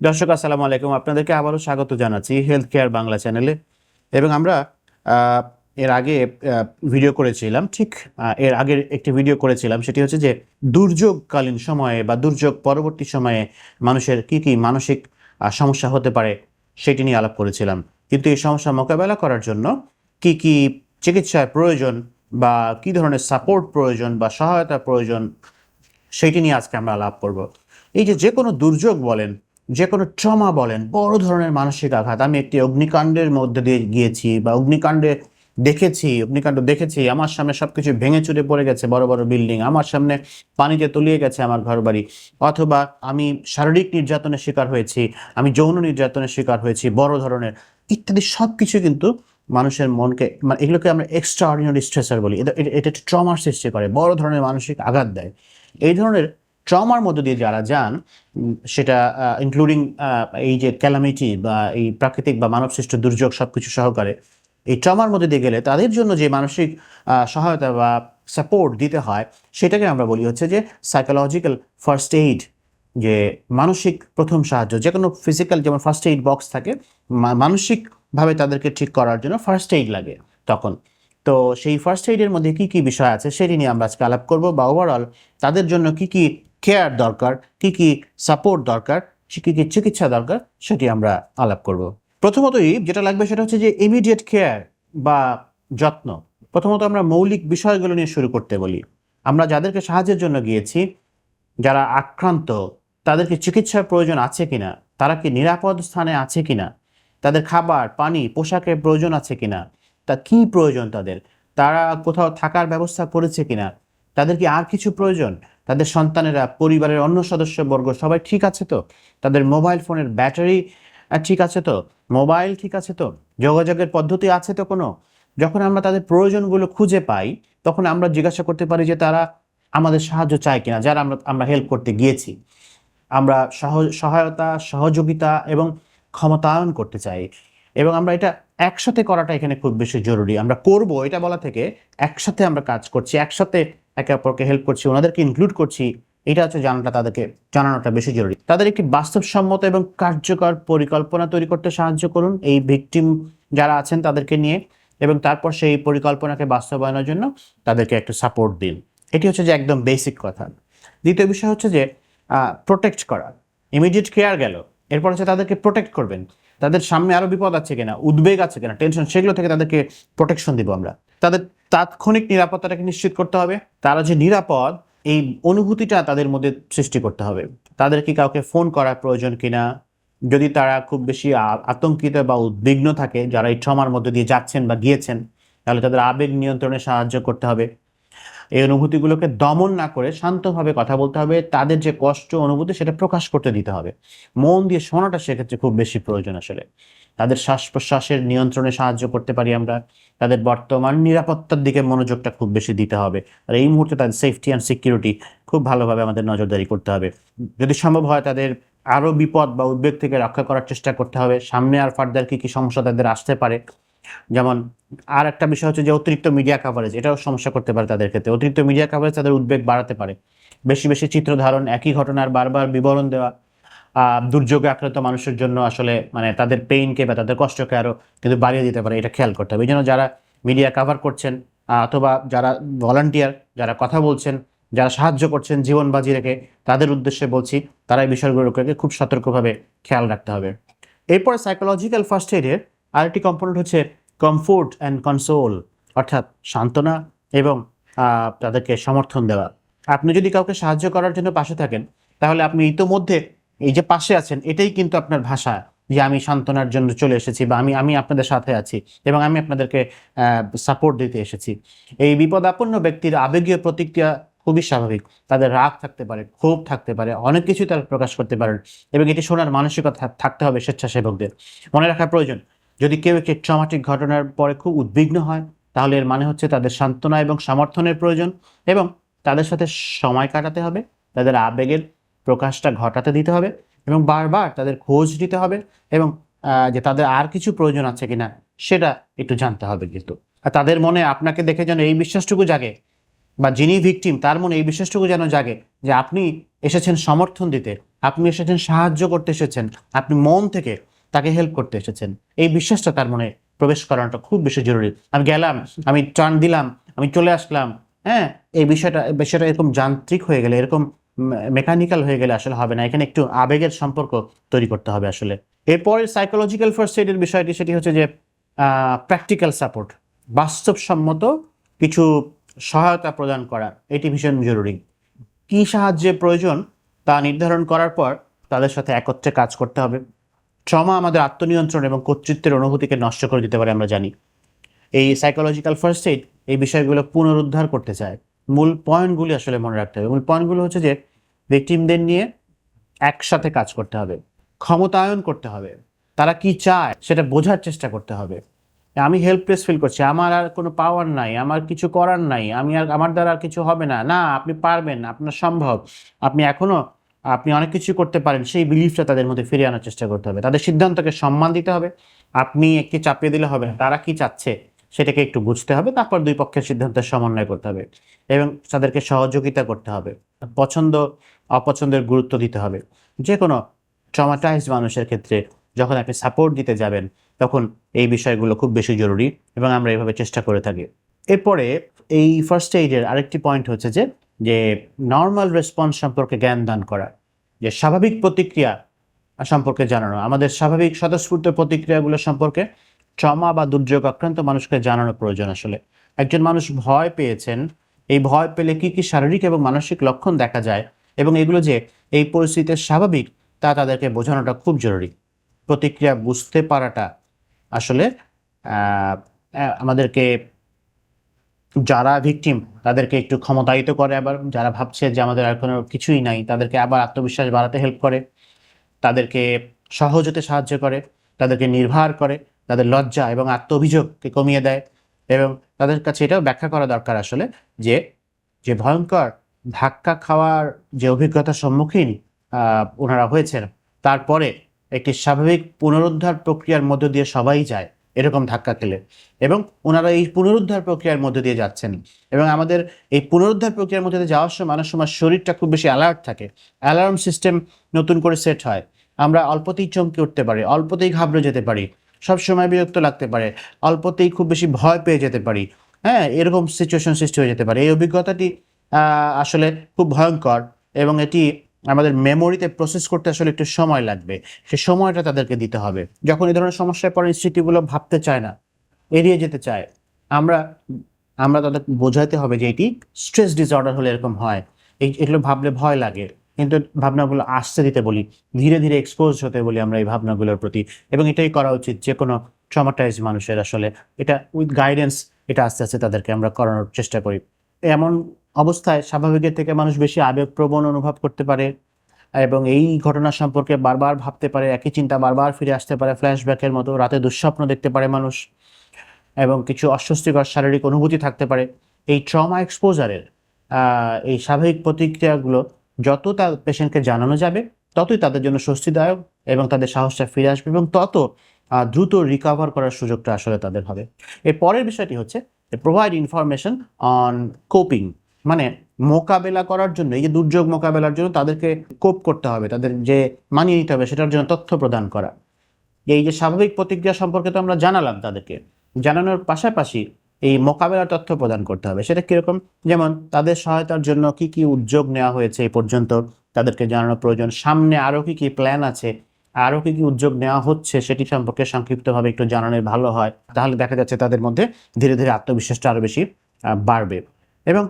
দর্শক, আসসালামু আলাইকুম। আপনাদেরকে আবারও স্বাগত জানাচ্ছি হেলথ কেয়ার বাংলা চ্যানেলে। এবং আমরা এর আগে ভিডিও করেছিলাম, ঠিক এর আগের একটি ভিডিও করেছিলাম। সেটি হচ্ছে যে, দুর্যোগকালীন সময়ে বা দুর্যোগ পরবর্তী সময়ে মানুষের কি কি মানসিক সমস্যা হতে পারে সেটি নিয়ে আলাপ করেছিলাম। কিন্তু এই সমস্যা মোকাবেলা করার জন্য কি কি চিকিৎসার প্রয়োজন বা কি ধরনের সাপোর্ট প্রয়োজন বা সহায়তা প্রয়োজন সেইটি নিয়ে আজকে আমরা আলাপ করব। এই যে যে কোনো দুর্যোগ বলেন যে কোনো ট্রমা বলেন, বড় ধরনের মানসিক আঘাত। আমি একটি অগ্নিকাণ্ডের মধ্যে দিয়ে গিয়েছি বা অগ্নিকাণ্ডে দেখেছি, অগ্নিকাণ্ড দেখেছি, আমার সামনে সবকিছু ভেঙে চুরে পড়ে গেছে, বড় বড় বিল্ডিং, আমার সামনে পানিতে তলিয়ে গেছে আমার ঘর বাড়ি অথবা আমি শারীরিক নির্যাতনের শিকার হয়েছি, আমি যৌন নির্যাতনের শিকার হয়েছি, বড় ধরনের ইত্যাদি সব কিছু কিন্তু মানুষের মনকে মানে এগুলোকে আমরা এক্সট্রা অর্ডিনারি স্ট্রেসার বলি। এটা, এটা- ট্রমার সৃষ্টি করে, বড় ধরনের মানসিক আঘাত দেয়। এই ধরনের ট্রমার মধ্যে দিয়ে যারা যান সেটা ইনক্লুডিং এই যে ক্যালামিটি বা এই প্রাকৃতিক বা মানবসৃষ্ট দুর্যোগ সব কিছু সহকারে, এই ট্রমার মধ্যে দিয়ে গেলে তাদের জন্য যে মানসিক সহায়তা বা সাপোর্ট দিতে হয়, সেটাকে আমরা বলি হচ্ছে যে সাইকোলজিক্যাল ফার্স্ট এইড যে মানসিক প্রথম সাহায্য। যে কোনো ফিজিক্যাল যেমন ফার্স্ট এইড বক্স থাকে মানসিকভাবে তাদেরকে ঠিক করার জন্য ফার্স্ট এইড লাগে তখন। তো সেই ফার্স্ট এইডের মধ্যে কি কি বিষয় আছে, সেটি নিয়ে আমরা আজকে আলাপ করব বা ওভারঅল তাদের জন্য কি কি কেয়ার দরকার, কি কি সাপোর্ট দরকার কি কি চিকিৎসা দরকার, সেটি আমরা আলাপ করব। প্রথমতই যেটা লাগবে সেটা হচ্ছে যে ইমিডিয়েট কেয়ার বা যত্ন। প্রথমত আমরা মৌলিক বিষয়গুলো নিয়ে শুরু করতে বলি। আমরা যাদেরকে সাহায্যের জন্য গিয়েছি, যারা আক্রান্ত, তাদেরকে চিকিৎসার প্রয়োজন আছে কিনা, তারা কি নিরাপদ স্থানে আছে কিনা, তাদের খাবার, পানি, পোশাকের প্রয়োজন আছে কিনা, তা কি প্রয়োজন তাদের, তারা কোথাও থাকার ব্যবস্থা করেছে কিনা, তাদের কি আর কিছু প্রয়োজন তাদের সন্তানেরা, পরিবারের অন্য সদস্যবর্গ, সবাই ঠিক আছে তো? তাদের মোবাইল ফোনের ব্যাটারি ঠিক আছে তো? মোবাইল ঠিক আছে তো? যোগাযোগের পদ্ধতি আছে তো কোনো? যখন আমরা তাদের প্রয়োজনগুলো খুঁজে পাই, তখন আমরা জিজ্ঞাসা করতে পারি যে তারা আমাদের সাহায্য চায় কিনা, যারা আমরা আমরা হেল্প করতে গিয়েছি। আমরা সহ- সহায়তা, সহযোগিতা এবং ক্ষমতায়ন করতে চাই। এবং আমরা এটা একসাথে করাটা এখানে খুব বেশি জরুরি। আমরা করব এটা বলা থেকে একসাথে আমরা কাজ করছি, একসাথে একে অপরকে হেল্প করছি, ওনাদেরকে ইনক্লুড করছি, এটা হচ্ছে জানাটা তাদেরকে, জানানোটা বেশি জরুরি। তাদের একটি বাস্তবসম্মত এবং কার্যকর পরিকল্পনা তৈরি করতে সাহায্য করুন এই ভিকটিম যারা আছেন তাদেরকে নিয়ে এবং তারপর সেই পরিকল্পনাকে বাস্তবায়নের জন্য তাদেরকে একটু সাপোর্ট দিন। এটি হচ্ছে যে একদম বেসিক কথা। দ্বিতীয় বিষয় হচ্ছে যে প্রোটেক্ট করা। ইমিডিয়েট কেয়ার গেল, এরপর হচ্ছে তাদেরকে প্রোটেক্ট করবেন। তাদের সামনে আরও বিপদ আছে কিনা, উদ্বেগ আছে কিনা টেনশন সেগুলো থেকে তাদেরকে প্রোটেকশন দিব আমরা। তাদের তাৎক্ষণিক নিরাপত্তাটাকে নিশ্চিত করতে হবে। তারা যে নিরাপদ, এই অনুভূতিটা তাদের মধ্যে সৃষ্টি করতে হবে। তাদের কি কাউকে ফোন করার প্রয়োজন কিনা? যদি তারা খুব বেশি আতঙ্কিত বা উদ্বিগ্ন থাকে, যারা এই ট্রমার মধ্যে দিয়ে যাচ্ছেন বা গিয়েছেন, তাহলে তাদের আবেগ নিয়ন্ত্রণে সাহায্য করতে হবে। এই অনুভূতিগুলোকে দমন না করে শান্তভাবে কথা বলতে হবে। তাদের যে কষ্ট, অনুভূতি, সেটা প্রকাশ করতে দিতে হবে। মন দিয়ে শোনাটা সেক্ষেত্রে খুব বেশি প্রয়োজন আসলে। তাদের শ্বাস প্রশ্বাসের নিয়ন্ত্রণে সাহায্য করতে পারি আমরা। তাদের বর্তমান নিরাপত্তার দিকে মনোযোগটা খুব বেশি দিতে হবে। আর এই মুহূর্তে তাদের সেফটি অ্যান্ড সিকিউরিটি খুব ভালোভাবে আমাদের নজরদারি করতে হবে। যদি সম্ভব হয় তাদের আরও বিপদ বা উদ্বেগ থেকে রক্ষা করার চেষ্টা করতে হবে। সামনে আর ফার্দার কী কী সমস্যা তাদের আসতে পারে? যেমন আর একটা বিষয় হচ্ছে যে অতিরিক্ত মিডিয়া কাভারেজ এটাও সমস্যা করতে পারে তাদের ক্ষেত্রে। অতিরিক্ত মিডিয়া কাভারেজ তাদের উদ্বেগ বাড়াতে পারে। বেশি বেশি চিত্র ধারণ একই ঘটনার বারবার বিবরণ দেওয়া দুর্যোগে আক্রান্ত মানুষের জন্য আসলে মানে তাদের পেইনকে বা তাদের কষ্টকে আরও কিন্তু বাড়িয়ে দিতে পারে, এটা খেয়াল করতে হবে। এই জন্য যারা মিডিয়া কাভার করছেন অথবা যারা ভলান্টিয়ার যারা কথা বলছেন, যারা সাহায্য করছেন জীবন বাজি রেখে, তাদের উদ্দেশ্যে বলছি, তারা এই বিষয়গুলোকে খুব সতর্কভাবে খেয়াল রাখতে হবে। এরপরে সাইকোলজিক্যাল ফার্স্ট এডের আরেকটি কম্পোনেন্ট হচ্ছে কমফোর্ট অ্যান্ড কনসোল অর্থাৎ সান্ত্বনা এবং তাদেরকে সমর্থন দেওয়া। আপনি যদি কাউকে সাহায্য করার জন্য পাশে থাকেন, তাহলে আপনি ইতোমধ্যে এই যে পাশে আছেন, এটাই কিন্তু আপনার ভাষা যে আমি সান্ত্বনার জন্য চলে এসেছি বা আমি আমি আপনাদের সাথে আছি এবং আমি আপনাদেরকে সাপোর্ট দিতে এসেছি। এই বিপদাপন্ন ব্যক্তির আবেগীয় প্রতিক্রিয়া খুবই স্বাভাবিক। তাদের রাগ থাকতে পারে, ক্ষোভ থাকতে পারে, অনেক কিছুই তারা প্রকাশ করতে পারেন এবং এটি শোনার মানসিকতা থাকতে হবে স্বেচ্ছাসেবকদের। মনে রাখা প্রয়োজন, যদি কেউ একটি ট্রমাটিক ঘটনার পরে খুব উদ্বিগ্ন হয়, তাহলে এর মানে হচ্ছে তাদের সান্ত্বনা এবং সমর্থনের প্রয়োজন এবং তাদের সাথে সময় কাটাতে হবে, তাদের আবেগের প্রকাশটা ঘটাতে দিতে হবে এবং বারবার তাদের খোঁজ নিতে হবে এবং যে তাদের আর কিছু প্রয়োজন আছে কিনা সেটা একটু জানতে হবে কিন্তু। আর তাদের মনে আপনাকে দেখে যেন এই বিশ্বাসটুকু জাগে বা যিনি ভিকটিম তার মনে এই বিশ্বাসটুকু যেন জাগে যে আপনি এসেছেন সমর্থন দিতে, আপনি এসেছেন সাহায্য করতে এসেছেন, আপনি মন থেকে তাকে হেল্প করতে এসেছেন। এই বিশ্বাসটা তার মনে প্রবেশ করানোটা খুব বেশি জরুরি। আমি গেলাম, আমি টার্ন দিলাম, আমি চলে আসলাম হ্যাঁ? এই বিষয়টা বিষয়টা এরকম যান্ত্রিক হয়ে গেলে, এরকম মেকানিক্যাল হয়ে গেলে আসলে হবে না। এখানে একটু আবেগের সম্পর্ক তৈরি করতে হবে আসলে। এরপরে সাইকোলজিক্যাল ফার্স্ট এডের বিষয়টি, সেটি হচ্ছে যে প্র্যাকটিক্যাল সাপোর্ট বাস্তবসম্মত কিছু সহায়তা প্রদান করা। এটি ভীষণ জরুরি। কী সাহায্যের প্রয়োজন তা নির্ধারণ করার পর তাদের সাথে একত্রে কাজ করতে হবে। ট্রমা আমাদের আত্মনিয়ন্ত্রণ এবং কর্তৃত্বের অনুভূতিকে নষ্ট করে দিতে পারে, আমরা জানি। এই সাইকোলজিক্যাল ফার্স্ট এইড এই বিষয়গুলো পুনরুদ্ধার করতে চায়। মূল পয়েন্টগুলি আসলে মনে রাখতে হবে। মূল পয়েন্টগুলো হচ্ছে যে ভিকটিমদের নিয়ে একসাথে কাজ করতে হবে, ক্ষমতায়ন করতে হবে। তারা কি চায় সেটা বোঝার চেষ্টা করতে হবে। আমি হেল্পলেস ফিল করছি, আমার আর কোনো পাওয়ার নাই, আমার কিছু করার নাই, আমি আর, আমার দ্বারা আর কিছু হবে না। না, আপনি পারবেন, আপনার সম্ভব। আপনি এখনও, আপনি অনেক কিছু করতে পারেন, সেই বিলিফটা তাদের মধ্যে ফিরিয়ে আনার চেষ্টা করতে হবে। তাদের সিদ্ধান্তকে সম্মান দিতে হবে। আপনি একটি চাপিয়ে দিলে হবে না। তারা কি চাচ্ছে? সেটাকে একটু বুঝতে হবে, তারপর দুই পক্ষের সিদ্ধান্তের সমন্বয় করতে হবে এবং তাদেরকে সহযোগিতা করতে হবে, পছন্দ, অপছন্দের গুরুত্ব দিতে হবে। যে কোনো ট্রমাটাইজ মানুষের ক্ষেত্রে যখন আপনি সাপোর্ট দিতে যাবেন, তখন এই বিষয়গুলো খুব বেশি জরুরি এবং আমরা এভাবে চেষ্টা করে থাকি। এরপরে এই ফার্স্ট এইডের আরেকটি পয়েন্ট হচ্ছে যে যে নর্মাল রেসপন্স সম্পর্কে জ্ঞান দান করা, যে স্বাভাবিক প্রতিক্রিয়া সম্পর্কে জানানো। আমাদের স্বাভাবিক স্বতঃস্ফূর্ত প্রতিক্রিয়াগুলো সম্পর্কে ট্রমা বা দুর্যোগ আক্রান্ত মানুষকে জানানো প্রয়োজন আসলে। একজন মানুষ ভয় পেয়েছেন, এই ভয় পেলে কি কি শারীরিক এবং মানসিক লক্ষণ দেখা যায় এবং এগুলো যে এই পরিস্থিতিতে স্বাভাবিক, তা তাদেরকে বোঝানোটা খুব জরুরি। প্রতিক্রিয়া বুঝতে পারাটা আসলে আমাদেরকে যারা ভিকটিম তাদেরকে একটু ক্ষমতায়িত করে আবার। যারা ভাবছে যে আমাদের আর কোনো কিছুই নাই, তাদেরকে আবার আত্মবিশ্বাস বাড়াতে হেল্প করে, তাদেরকে সহজ হতে সাহায্য করে, তাদেরকে নির্ভার করে তাদের লজ্জা এবং আত্ম অভিযোগকে কমিয়ে দেয় এবং তাদের কাছে এটাও ব্যাখ্যা করা দরকার আসলে যে যে ভয়ঙ্কর ধাক্কা খাওয়ার যে অভিজ্ঞতার সম্মুখীন ওনারা হয়েছেন, তারপরে একটি স্বাভাবিক পুনরুদ্ধার প্রক্রিয়ার মধ্য দিয়ে সবাই যায় এরকম ধাক্কা খেলে এবং ওনারা এই পুনরুদ্ধার প্রক্রিয়ার মধ্যে দিয়ে যাচ্ছেন এবং আমাদের এই পুনরুদ্ধার প্রক্রিয়ার মধ্যে দিয়ে যাওয়ার সময় অনেক সময় শরীরটা খুব বেশি অ্যালার্ট থাকে, অ্যালার্ম সিস্টেম নতুন করে সেট হয়, আমরা অল্পতেই চমকে উঠতে পারি, অল্পতেই ঘাবড়ে যেতে পারি সব সময় বিরক্ত লাগতে পারে। অল্পতেই খুব বেশি ভয় পেয়ে যেতে পারি। হ্যাঁ এরকম সিচুয়েশন সৃষ্টি হয়ে যেতে পারে। এই অভিজ্ঞতাটি আসলে খুব ভয়ঙ্কর এবং এটি আমাদের মেমোরিতে প্রসেস করতে আসলে একটু সময় লাগবে। সে সময়টা তাদেরকে দিতে হবে। যখন এই ধরনের সমস্যায় পড়ে স্মৃতিগুলো ভাবতে চায় না, এড়িয়ে যেতে চায়, আমরা আমরা তাদের বোঝাতে হবে যে এটি স্ট্রেস ডিসঅর্ডার হলে এরকম হয়। এগুলো ভাবলে ভয় লাগে। কিন্তু ভাবনাগুলো আসতে দিতে বলি, ধীরে ধীরে এক্সপোজ হতে বলি আমরা এই ভাবনাগুলোর প্রতি। এবং এটাই করা উচিত যে কোনো ট্রমাটাইজ মানুষের আসলে এটা উইথ গাইডেন্স এটা আস্তে আস্তে তাদেরকে আমরা করানোর চেষ্টা করি। এমন অবস্থায় স্বাভাবিকের থেকে মানুষ বেশি আবেগপ্রবণ অনুভব করতে পারে এবং এই ঘটনা সম্পর্কে বারবার ভাবতে পারে, একই চিন্তা বারবার ফিরে আসতে পারে ফ্ল্যাশব্যাকের মতো রাতে দুঃস্বপ্ন দেখতে পারে মানুষ এবং কিছু অস্বস্তিকর শারীরিক অনুভূতি থাকতে পারে। এই ট্রমা এক্সপোজারের এই স্বাভাবিক প্রতিক্রিয়াগুলো যত তার পেশেন্টকে জানানো যাবে, ততই তাদের জন্য স্বস্তিদায়ক এবং তাদের সাহসটা ফিরে আসবে এবং তত দ্রুত রিকভার করার সুযোগটা আসলে তাদের হবে। এর পরের বিষয়টি হচ্ছে প্রোভাইড ইনফরমেশন অন কোপিং মানে মোকাবেলা করার জন্য, এই যে দুর্যোগ মোকাবেলার জন্য তাদেরকে কোপ করতে হবে, তাদের যে মানিয়ে নিতে হবে সেটার জন্য তথ্য প্রদান করা। এই যে স্বাভাবিক প্রতিক্রিয়া সম্পর্কে তো আমরা জানালাম তাদেরকে। জানানোর পাশাপাশি এই মোকাবেলার তথ্য প্রদান করতে হবে। সেটা কীরকম? যেমন, তাদের সহায়তার জন্য কি কি উদ্যোগ নেওয়া হয়েছে এই পর্যন্ত? তাদেরকে জানানো প্রয়োজন। সামনে আরও কি কি প্ল্যান আছে? আরও কি কি উদ্যোগ নেওয়া হচ্ছে? সেটি সম্পর্কে সংক্ষিপ্তভাবে একটু জানানোর ভালো হয়। তাহলে দেখা যাচ্ছে তাদের মধ্যে ধীরে ধীরে আত্মবিশ্বাসটা আরও বেশি বাড়বে। এবং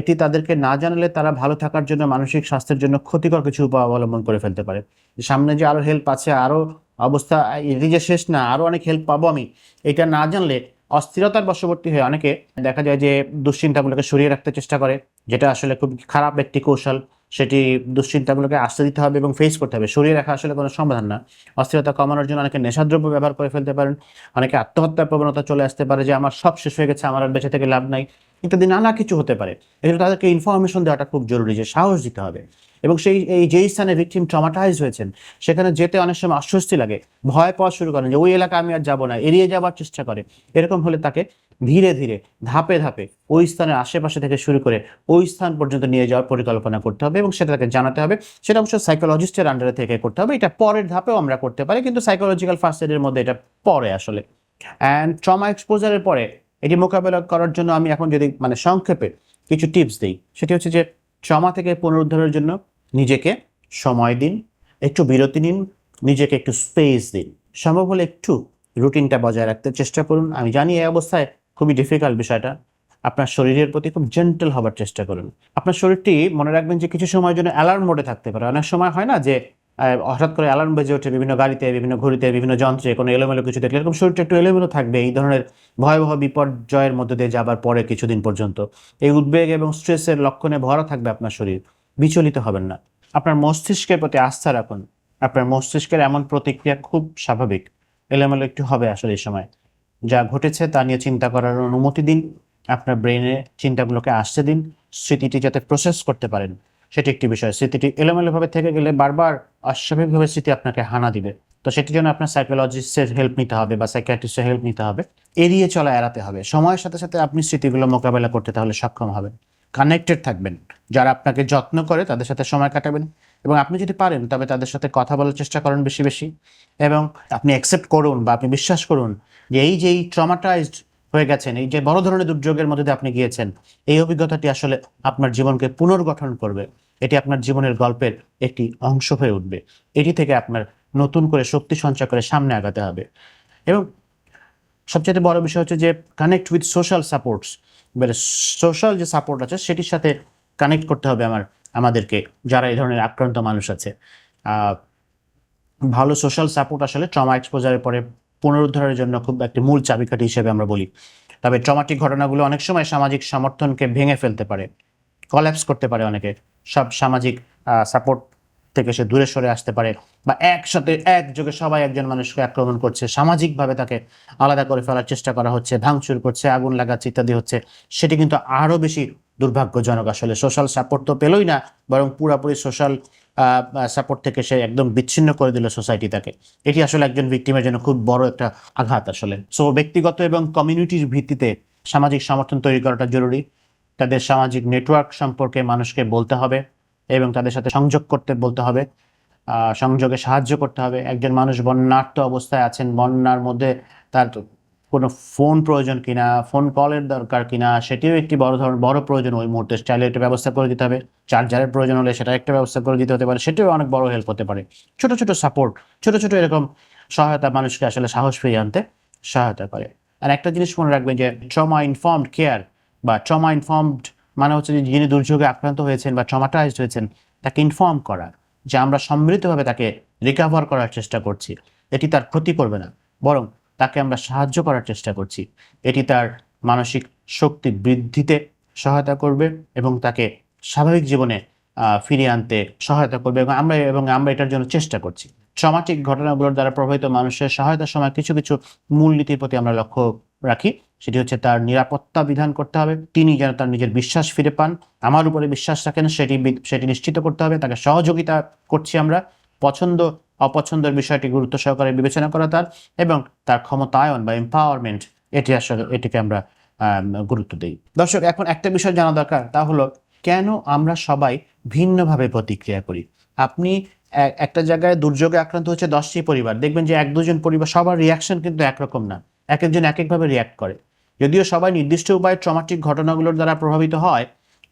এটি তাদেরকে না জানালে তারা ভালো থাকার জন্য মানসিক স্বাস্থ্যের জন্য ক্ষতিকর কিছু উপায় অবলম্বন করে ফেলতে পারে। সামনে যে আরও হেল্প আছে আরও অবস্থা এটি যে শেষ না আরও অনেক হেল্প পাবো আমি। এটা না জানলে অস্থিরতার বশবর্তী হয়ে অনেকে দেখা যায় যে দুশ্চিন্তাগুলোকে সরিয়ে রাখতে চেষ্টা করে, যেটা আসলে খুব খারাপ একটি কৌশল। সেটি দুশ্চিন্তাগুলোকে আসতে দিতে হবে এবং ফেস করতে হবে। সরিয়ে রাখা আসলে কোনো সমাধান না। অস্থিরতা কমানোর জন্য অনেকে নেশাদ্রব্য ব্যবহার করে ফেলতে পারেন। অনেকে আত্মহত্যার প্রবণতা চলে আসতে পারে যে, আমার সব শেষ হয়ে গেছে, আমার আর বেঁচে থেকে লাভ নাই। ইত্যাদি নানা কিছু হতে পারে। এগুলো তাদেরকে ইনফরমেশন দেওয়াটা খুব জরুরি যে সাহস দিতে হবে। এবং সেই, এই যেই স্থানে ভিকটিম ট্রমাটাইজ হয়েছেন, সেখানে যেতে অনেক সময় অস্বস্তি লাগে, ভয় পাওয়া শুরু করেন যে, ওই এলাকা আমি আর যাব না, এড়িয়ে যাওয়ার চেষ্টা করে। এরকম হলে তাকে ধীরে ধীরে, ধাপে ধাপে ওই স্থানের আশেপাশে থেকে শুরু করে ওই স্থান পর্যন্ত নিয়ে যাওয়ার পরিকল্পনা করতে হবে এবং সেটা তাকে জানাতে হবে। সেটা অবশ্য সাইকোলজিস্টের আন্ডারে থেকে করতে হবে। এটা পরের ধাপেও আমরা করতে পারি, কিন্তু সাইকোলজিক্যাল ফার্স্ট এডের মধ্যে এটা পরে আসলে। অ্যান্ড ট্রমা এক্সপোজারের পরে এটি মোকাবেলা করার জন্য আমি এখন যদি মানে সংক্ষেপে কিছু টিপস দিই, সেটি হচ্ছে যে ট্রমা থেকে পুনরুদ্ধারের জন্য নিজেকে সময় দিন, একটু বিরতি নিন, নিজেকে একটু স্পেস দিন। সম্ভব হলে একটু রুটিনটা বজায় রাখতে চেষ্টা করুন। আমি জানি এই অবস্থায় খুবই ডিফিকাল্ট বিষয়টা। আপনার শরীরের প্রতি খুব জেন্টেল হবার চেষ্টা করুন। আপনার শরীরটি মনে রাখবেন যে কিছু সময়ের জন্য অ্যালার্ম মোডে থাকতে পারে। অনেক সময় হয় না যে হঠাৎ করে অ্যালার্ম বেজে ওঠে বিভিন্ন গাড়িতে, বিভিন্ন ঘড়িতে, বিভিন্ন যন্ত্রে, কোনো এলোমেলো কিছু দেখলে এরকম শরীরটা একটু এলোমেলো থাকবে। এই ধরনের ভয়াবহ বিপর্যয়ের মধ্যে দিয়ে যাবার পরে কিছুদিন পর্যন্ত এই উদ্বেগ এবং স্ট্রেসের লক্ষণে ভরা থাকবে আপনার শরীর। বিচলিত হবেন না। আপনার মস্তিষ্কের প্রতি আস্থা রাখুন। আপনার মস্তিষ্কের এমন প্রতিক্রিয়া খুব স্বাভাবিক। এলোমেলো একটু হবে আসলে এই সময়। যা ঘটেছে তা নিয়ে চিন্তা করার অনুমতি দিন। আপনার ব্রেনে চিন্তাগুলোকে আসতে দিন। স্মৃতিটি যাতে প্রসেস করতে পারেন। সেটি একটি বিষয়। স্মৃতিটি এলোমেলোভাবে থেকে গেলে বারবার অস্বাভাবিকভাবে স্মৃতি আপনাকে হানা দিবে। তো সেটির জন্য আপনার সাইকোলজিস্টের হেল্প নিতে হবে বা সাইকিয়াট্রিস্টের হেল্প নিতে হবে। এড়িয়ে চলা এড়াতে হবে। সময়ের সাথে সাথে আপনি স্মৃতিগুলো মোকাবেলা করতে তাহলে সক্ষম হবেন। কানেক্টেড থাকবেন। যারা আপনাকে যত্ন করে তাদের সাথে সময় কাটাবেন এবং আপনি যদি পারেন তবে তাদের সাথে কথা বলার চেষ্টা করেন বেশি বেশি। এবং আপনি অ্যাকসেপ্ট করুন বা আপনি বিশ্বাস করুন যে এই যে এই ট্রমাটাইজড হয়ে গেছেন। এই যে বড় ধরনের দুর্যোগের মধ্যে আপনি গিয়েছেন, এই অভিজ্ঞতাটি আসলে আপনার জীবনকে পুনর্গঠন করবে। এটি আপনার জীবনের গল্পের একটি অংশ হয়ে উঠবে। এটি থেকে আপনার নতুন করে শক্তি সঞ্চয় করে সামনে আগাতে হবে। এবং সবচেয়ে বড় বিষয় হচ্ছে যে কানেক্ট উইথ সোশ্যাল সাপোর্টস মানে সোশ্যাল যে সাপোর্ট আছে, সেটির সাথে কানেক্ট করতে হবে আমার, আমাদেরকে, যারা এই ধরনের আক্রান্ত মানুষ আছে। ভালো সোশ্যাল সাপোর্ট আসলে ট্রমা এক্সপোজারের পরে পুনরুদ্ধারের জন্য খুব একটি মূল চাবিকাঠি হিসেবে আমরা বলি। তবে ট্রমাটিক ঘটনাগুলো অনেক সময় সামাজিক সমর্থনকে ভেঙে ফেলতে পারে কলাপস করতে পারে অনেকে। সব সামাজিক সাপোর্ট থেকে সে দূরে সরে আসতে পারে বা একসাথে একযোগে সবাই একজন মানুষকে আক্রমণ করছে। সামাজিকভাবে তাকে আলাদা করে ফেলার চেষ্টা করা হচ্ছে, ভাঙচুর করছে, আগুন লাগাচ্ছে ইত্যাদি হচ্ছে। সেটি কিন্তু আরও বেশি দুর্ভাগ্যজনক। আসলে সোশ্যাল সাপোর্ট তো পেলই না, বরং পুরোপুরি সোশ্যাল সাপোর্ট থেকে সে একদম বিচ্ছিন্ন করে দিল সোসাইটি তাকে। এটি আসলে একজন ভিক্টিমের জন্য খুব বড় একটা আঘাত আসলে। সো ব্যক্তিগত এবং কমিউনিটির ভিত্তিতে সামাজিক সমর্থন তৈরি করাটা জরুরি। তাদের সামাজিক নেটওয়ার্ক সম্পর্কে মানুষকে বলতে হবে এবং তাদের সাথে সংযোগ করতে বলতে হবে। সংযোগে সাহায্য করতে হবে। একজন মানুষ বন্যার্থ অবস্থায় আছেন, বন্যার মধ্যে তার কোনো ফোন প্রয়োজন কিনা, ফোন কলের দরকার কিনা, সেটিও একটি বড় ধরনের বড় প্রয়োজন ওই মুহূর্তে। চাইলে একটা ব্যবস্থা করে দিতে হবে। চার্জারের প্রয়োজন হলে সেটা একটা ব্যবস্থা করে দিতে হতে পারে। সেটাও অনেক বড় হেল্প হতে পারে। ছোট ছোট সাপোর্ট ছোট ছোট এরকম সহায়তা মানুষকে আসলে সাহস ফিরিয়ে আনতে সহায়তা করে। আর একটা জিনিস মনে রাখবেন যে ট্রমা ইনফর্মড কেয়ার বা ট্রমা ইনফর্মড মানে হচ্ছে যে, যিনি দুর্যোগে আক্রান্ত হয়েছেন বা ট্রমাটাইজড হয়েছেন, তাকে ইনফর্ম করা, যে আমরা সম্মিলিতভাবে তাকে রিকাভার করার চেষ্টা করছি। এটি তার ক্ষতি করবে না। বরং তাকে আমরা সাহায্য করার চেষ্টা করছি। এটি তার মানসিক শক্তি বৃদ্ধিতে সহায়তা করবে এবং তাকে স্বাভাবিক জীবনে ফিরিয়ে আনতে সহায়তা করবে এবং আমরা এবং আমরা এটার জন্য চেষ্টা করছি। ট্রমাটিক ঘটনাগুলোর দ্বারা প্রভাবিত মানুষের সহায়তার সময় কিছু কিছু মূলনীতির প্রতি আমরা লক্ষ্য রাখি। সেটি হচ্ছে তার নিরাপত্তা বিধান করতে হবে। তিনি যেন তার নিজের বিশ্বাস ফিরে পান। আমার উপরে বিশ্বাস রাখেন, সেটি সেটি নিশ্চিত করতে হবে। তাকে সহযোগিতা করছি আমরা। পছন্দ অপছন্দের বিষয়টি গুরুত্ব সহকারে বিবেচনা করা তার এবং তার ক্ষমতায়ন বা এম্পাওয়ারমেন্ট এটি আসলে এটিকে আমরা গুরুত্ব দিই। দর্শক, এখন একটা বিষয় জানা দরকার, তা হলো কেন আমরা সবাই ভিন্নভাবে প্রতিক্রিয়া করি? আপনি একটা জায়গায় দুর্যোগে আক্রান্ত হচ্ছে দশটি পরিবার, দেখবেন যে এক দুজন পরিবার, সবার রিয়াকশন কিন্তু একরকম না। এক একজন এক একভাবে রিয়াক্ট করে। যদিও সবাই নির্দিষ্ট উপায়ে ট্রমাটিক ঘটনাগুলোর দ্বারা প্রভাবিত হয়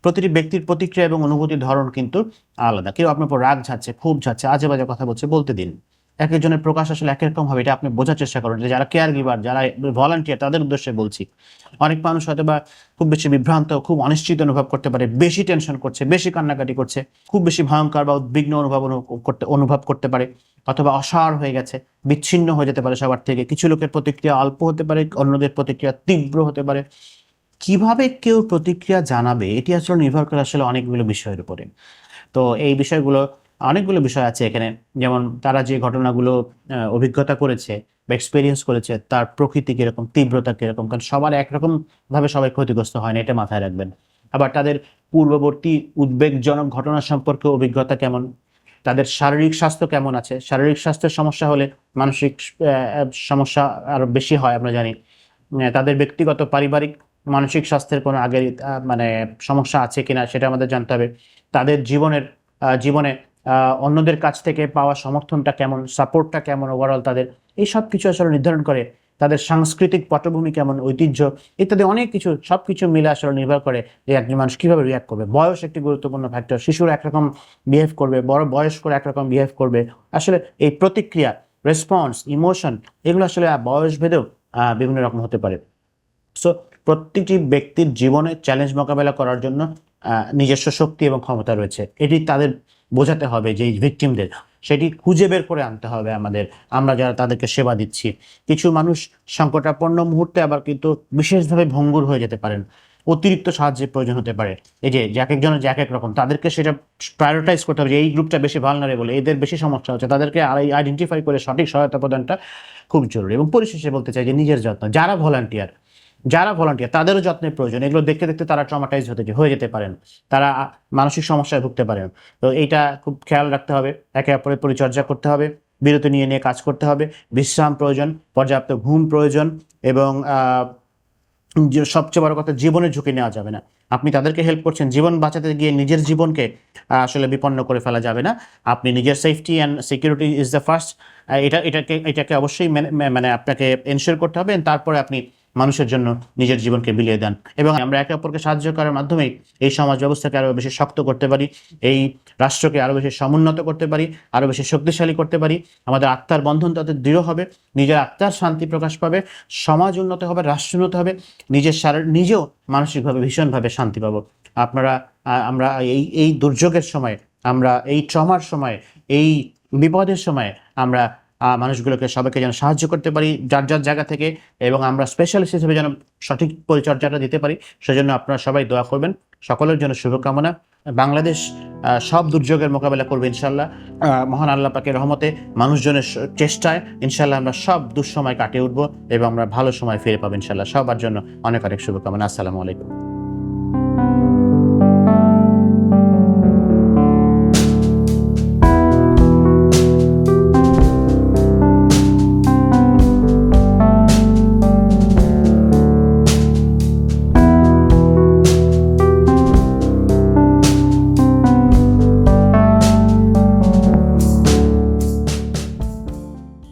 প্রতিটি ব্যক্তির প্রতিক্রিয়া এবং অনুভূতির ধরন কিন্তু আলাদা। কেউ আপনার উপর রাগ ঝাচ্ছে খুব ঝাচ্ছে আজে বাজে কথা বলছে, বলতে দিন। এক একজনের প্রকাশ আসলে এক রকম হবে, এটা আপনি বোঝার চেষ্টা করেন যে যারা কেয়ার গিভার যারা ভলান্টিয়ার তাদের উদ্দেশ্যে বলছি। অনেক মানুষ হয়তো বা খুব বেশি বিভ্রান্ত, খুব অনিশ্চিত অনুভব করতে পারে, বেশি টেনশন করছে, বেশি কান্নাকাটি করছে, খুব বেশি ভয়ঙ্কর বা উদ্বিগ্ন অনুভব অনু- করতে, অনুভব করতে পারে, অথবা অসার হয়ে গেছে, বিচ্ছিন্ন হয়ে যেতে পারে সবার থেকে। কিছু লোকের প্রতিক্রিয়া অল্প হতে পারে, অন্যদের প্রতিক্রিয়া তীব্র হতে পারে। কীভাবে কেউ প্রতিক্রিয়া জানাবে, এটি আসলে নির্ভর করে আসলে অনেকগুলো বিষয়ের উপরে। তো এই বিষয়গুলো, অনেকগুলো বিষয় আছে এখানে। যেমন তারা যে ঘটনাগুলো অভিজ্ঞতা করেছে বা এক্সপিরিয়েন্স করেছে, তার প্রকৃতি কীরকম, তীব্রতা কীরকম, কারণ সবার একরকম ভাবে সবাই ক্ষতিগ্রস্ত হয় না, এটা মাথায় রাখবেন। আবার তাদের পূর্ববর্তী উদ্বেগজনক ঘটনা সম্পর্কে অভিজ্ঞতা কেমন, তাদের শারীরিক স্বাস্থ্য কেমন আছে? শারীরিক স্বাস্থ্যের সমস্যা হলে মানসিক সমস্যা আরও বেশি হয়, আমরা জানি। তাদের ব্যক্তিগত, পারিবারিক মানসিক স্বাস্থ্যের কোনো আগের মানে সমস্যা আছে কিনা সেটা আমাদের জানতে হবে। তাদের জীবনের জীবনে অন্যদের কাছ থেকে পাওয়া সমর্থনটা কেমন, সাপোর্টটা কেমন ওভারঅল তাদের, এই সব কিছু আসলে নির্ধারণ করে, তাদের সাংস্কৃতিক পটভূমি কেমন, ঐতিহ্য ইত্যাদি অনেক কিছু, সব কিছু মিলে আসলে নির্ভর করে যে একজন মানুষ কীভাবে রিয়াক্ট করবে। বয়স একটি গুরুত্বপূর্ণ ফ্যাক্টর শিশুরা একরকম বিহেভ করবে, বড় বয়স্করা একরকম বিহেভ করবে। আসলে এই প্রতিক্রিয়া রেসপন্স ইমোশন এগুলো আসলে বয়স ভেদেও বিভিন্ন রকম হতে পারে। সো প্রত্যেকটি ব্যক্তির জীবনে চ্যালেঞ্জ মোকাবেলা করার জন্য নিজস্ব শক্তি এবং ক্ষমতা রয়েছে। এটি তাদের বোঝাতে হবে যে ভিকটিমদের সেটি খুঁজে বের করে আনতে হবে আমাদের। আমরা যারা তাদেরকে সেবা দিচ্ছি, কিছু মানুষ সংকটাপন্ন মুহূর্তে আবার কিন্তু বিশেষভাবে ভঙ্গুর হয়ে যেতে পারেন। অতিরিক্ত সাহায্যের প্রয়োজন হতে পারে। এই যে এক একজনের যে এক এক রকম, তাদেরকে সেটা প্রায়োরিটাইজ করতে হবে যে এই গ্রুপটা বেশি ভালনারেবল এদের বেশি সমস্যা হচ্ছে। তাদেরকে আইডেন্টিফাই করে সঠিক সহায়তা প্রদানটা খুব জরুরি এবং পরিশেষে বলতে চাই যে নিজের যত্ন, যারা ভলান্টিয়ার যারা ভলান্টিয়ার তাদেরও যত্নের প্রয়োজন। এগুলো দেখতে দেখতে তারা ট্রমাটাইজ হতে হয়ে যেতে পারেন। তারা মানসিক সমস্যায় ভুগতে পারেন। তো এইটা খুব খেয়াল রাখতে হবে। একে অপরের পরিচর্যা করতে হবে। বিরতি নিয়ে নিয়ে কাজ করতে হবে। বিশ্রাম প্রয়োজন, পর্যাপ্ত ঘুম প্রয়োজন এবং সবচেয়ে বড় কথা, জীবনের ঝুঁকি নেওয়া যাবে না। আপনি তাদেরকে হেল্প করছেন, জীবন বাঁচাতে গিয়ে নিজের জীবনকে আসলে বিপন্ন করে ফেলা যাবে না। আপনি নিজের safety and security is the first এটা, এটাকে এটাকে অবশ্যই মেনে- আপনাকে এনশিওর করতে হবে। তারপরে আপনি মানুষের জন্য নিজের জীবনকে বিলিয়ে দেন। এবং আমরা একে অপরকে সাহায্য করার মাধ্যমেই এই সমাজ ব্যবস্থাকে আরও বেশি শক্ত করতে পারি, এই রাষ্ট্রকে আরও বেশি সমুন্নত করতে পারি, আরও বেশি শক্তিশালী করতে পারি। আমাদের আত্মার বন্ধন তাতে দৃঢ় হবে, নিজের আত্মার শান্তি প্রকাশ পাবে, সমাজ উন্নত হবে, রাষ্ট্র উন্নত হবে, নিজের সারা, নিজেও মানসিকভাবে ভীষণভাবে শান্তি পাবো। আপনারা আমরা এই এই দুর্যোগের সময়, আমরা এই ট্রমার সময়, এই বিপদের সময় আমরা মানুষগুলোকে সবাইকে যেন সাহায্য করতে পারি, যার যার জায়গা থেকে, এবং আমরা স্পেশালিস্ট হিসেবে যেন সঠিক পরিচর্যাটা দিতে পারি, সেজন্য আপনারা সবাই দোয়া করবেন। সকলের জন্য শুভকামনা। বাংলাদেশ সব দুর্যোগের মোকাবেলা করবে ইনশাল্লাহ মহান আল্লাহ পাকের রহমতে মানুষজনের চেষ্টায় ইনশাল্লাহ আমরা সব দুঃসময় কাটিয়ে উঠবো এবং আমরা ভালো সময় ফিরে পাবো ইনশাল্লাহ সবার জন্য অনেক অনেক শুভকামনা। আসসালামু আলাইকুম।